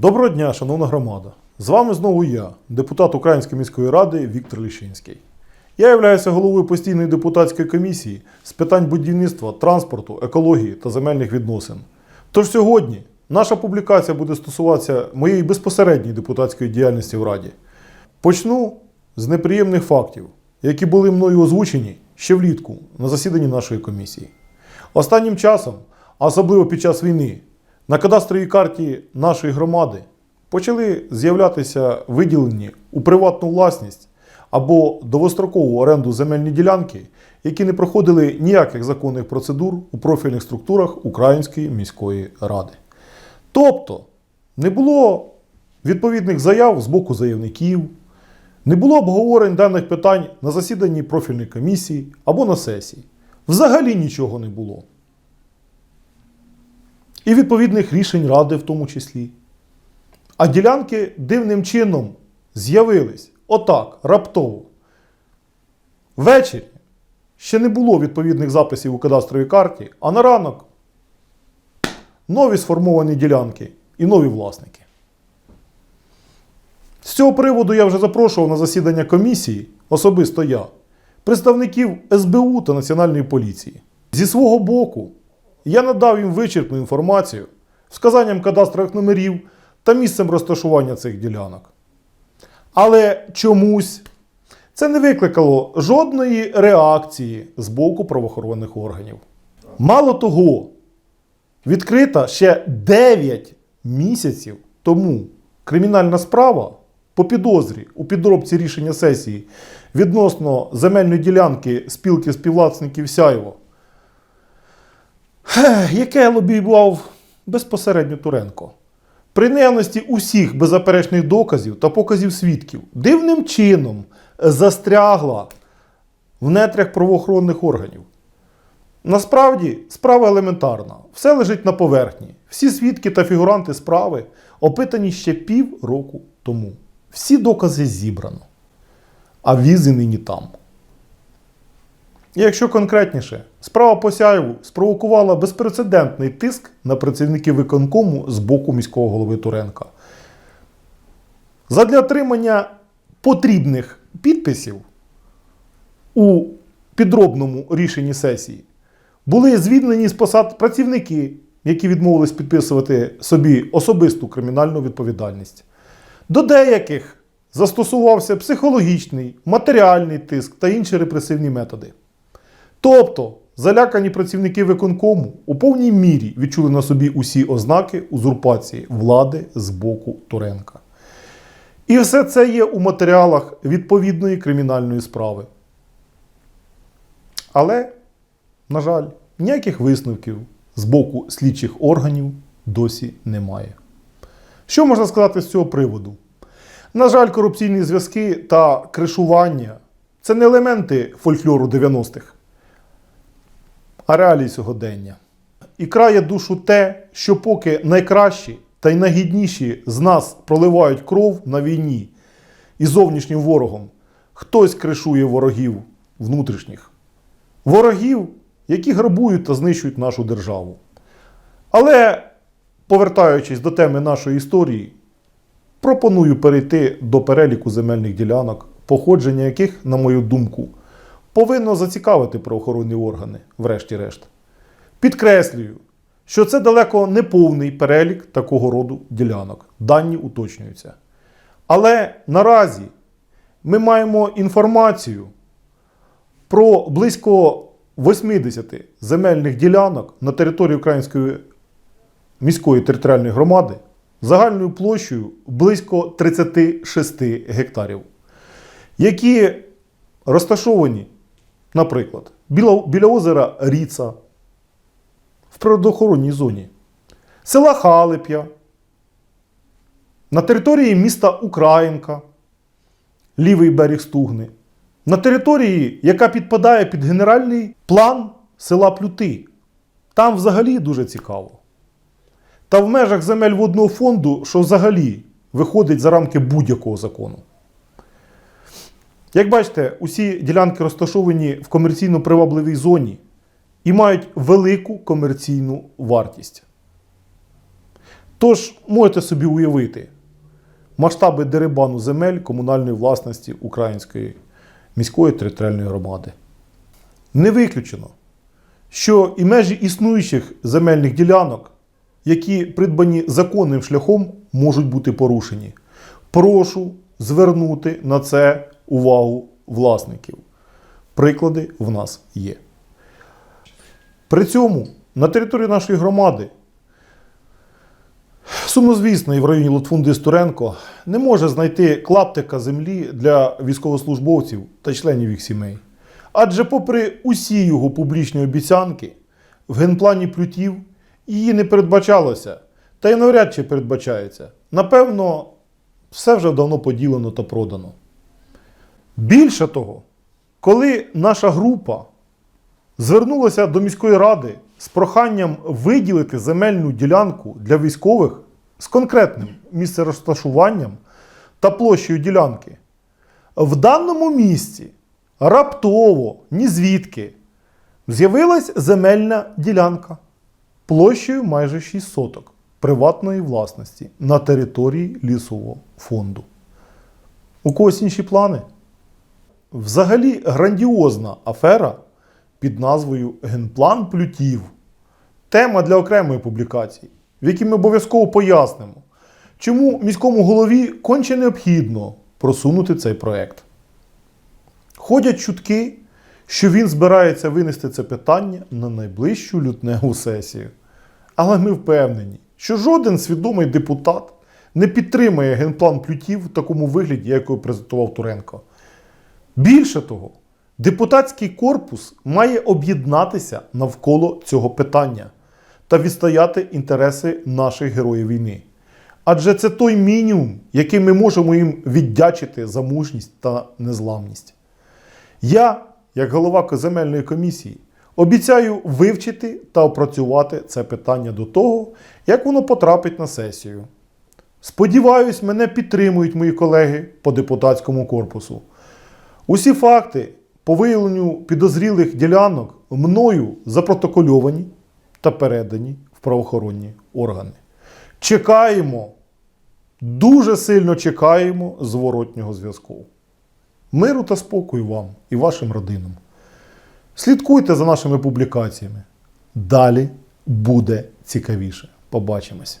Доброго дня, шановна громада! З вами знову я, депутат Української міської ради Віктор Ліщинський. Я являюся головою постійної депутатської комісії з питань будівництва, транспорту, екології та земельних відносин. Тож сьогодні наша публікація буде стосуватися моєї безпосередньої депутатської діяльності в Раді. Почну з неприємних фактів, які були мною озвучені ще влітку на засіданні нашої комісії. Останнім часом, особливо під час війни, на кадастровій карті нашої громади почали з'являтися виділені у приватну власність або довгострокову оренду земельні ділянки, які не проходили ніяких законних процедур у профільних структурах Української міської ради. Тобто не було відповідних заяв з боку заявників, не було обговорень даних питань на засіданні профільної комісії або на сесії. Взагалі нічого не було. І відповідних рішень ради в тому числі. А ділянки дивним чином з'явились отак, раптово. Ввечері ще не було відповідних записів у кадастровій карті, а на ранок нові сформовані ділянки і нові власники. З цього приводу я вже запрошував на засідання комісії, особисто я, представників СБУ та Національної поліції. Зі свого боку, я надав їм вичерпну інформацію вказанням кадастрових номерів та місцем розташування цих ділянок. Але чомусь це не викликало жодної реакції з боку правоохоронних органів. Мало того, відкрита ще 9 місяців тому кримінальна справа по підозрі у підробці рішення сесії відносно земельної ділянки спілки співвласників Сяєво, яке лобіював безпосередньо Туренко. При наявності усіх беззаперечних доказів та показів свідків дивним чином застрягла в нетрях правоохоронних органів. Насправді справа елементарна. Все лежить на поверхні. Всі свідки та фігуранти справи опитані ще пів року тому. Всі докази зібрано, а візи нині там. І якщо конкретніше, справа по Сяєву спровокувала безпрецедентний тиск на працівників виконкому з боку міського голови Туренка. Задля отримання потрібних підписів у підробному рішенні сесії були звільнені з посад працівники, які відмовились підписувати собі особисту кримінальну відповідальність. До деяких застосувався психологічний, матеріальний тиск та інші репресивні методи. Тобто, залякані працівники виконкому у повній мірі відчули на собі усі ознаки узурпації влади з боку Туренка. І все це є у матеріалах відповідної кримінальної справи. Але, на жаль, ніяких висновків з боку слідчих органів досі немає. Що можна сказати з цього приводу? На жаль, корупційні зв'язки та кришування це не елементи фольклору 90-х, а реалії сьогодення. І крає душу те, що поки найкращі та й найгідніші з нас проливають кров на війні і зовнішнім ворогом, хтось кришує ворогів внутрішніх. Ворогів, які грабують та знищують нашу державу. Але, повертаючись до теми нашої історії, пропоную перейти до переліку земельних ділянок, походження яких, на мою думку, повинно зацікавити правоохоронні органи, врешті-решт. Підкреслюю, що це далеко не повний перелік такого роду ділянок. Дані уточнюються. Але наразі ми маємо інформацію про близько 80 земельних ділянок на території Української міської територіальної громади загальною площею близько 36 гектарів, які розташовані, наприклад, біля, біля озера Ріца в природоохоронній зоні, села Халип'я, на території міста Українка, лівий берег Стугни, на території, яка підпадає під генеральний план села Плюти. Там взагалі дуже цікаво. Та в межах земель водного фонду, що взагалі виходить за рамки будь-якого закону. Як бачите, усі ділянки розташовані в комерційно привабливій зоні і мають велику комерційну вартість. Тож можете собі уявити масштаби дерибану земель комунальної власності Української міської територіальної громади. Не виключено, що і межі існуючих земельних ділянок, які придбані законним шляхом, можуть бути порушені. Прошу звернути на це увагу власників. Приклади в нас є. При цьому на території нашої громади сумнозвісний в районі Лотфунди Стуренко не може знайти клаптика землі для військовослужбовців та членів їх сімей. Адже, попри усі його публічні обіцянки, в генплані плютів її не передбачалося, та й навряд чи передбачається. Напевно, все вже давно поділено та продано. Більше того, коли наша група звернулася до міської ради з проханням виділити земельну ділянку для військових з конкретним місцерозташуванням та площею ділянки. В даному місці раптово, ні звідки, з'явилась земельна ділянка площею майже 6 соток приватної власності на території лісового фонду. У когось інші плани? Взагалі грандіозна афера під назвою Генплан плютів. Тема для окремої публікації, в якій ми обов'язково пояснимо, чому міському голові конче необхідно просунути цей проект. Ходять чутки, що він збирається винести це питання на найближчу лютневу сесію. Але ми впевнені, що жоден свідомий депутат не підтримає генплан плютів в такому вигляді, як його презентував Туренко. Більше того, депутатський корпус має об'єднатися навколо цього питання та відстояти інтереси наших героїв війни. Адже це той мінімум, який ми можемо їм віддячити за мужність та незламність. Я, як голова земельної комісії, обіцяю вивчити та опрацювати це питання до того, як воно потрапить на сесію. Сподіваюсь, мене підтримують мої колеги по депутатському корпусу. Усі факти по виявленню підозрілих ділянок мною запротокольовані та передані в правоохоронні органи. Чекаємо, дуже сильно чекаємо зворотнього зв'язку. Миру та спокою вам і вашим родинам. Слідкуйте за нашими публікаціями. Далі буде цікавіше. Побачимось!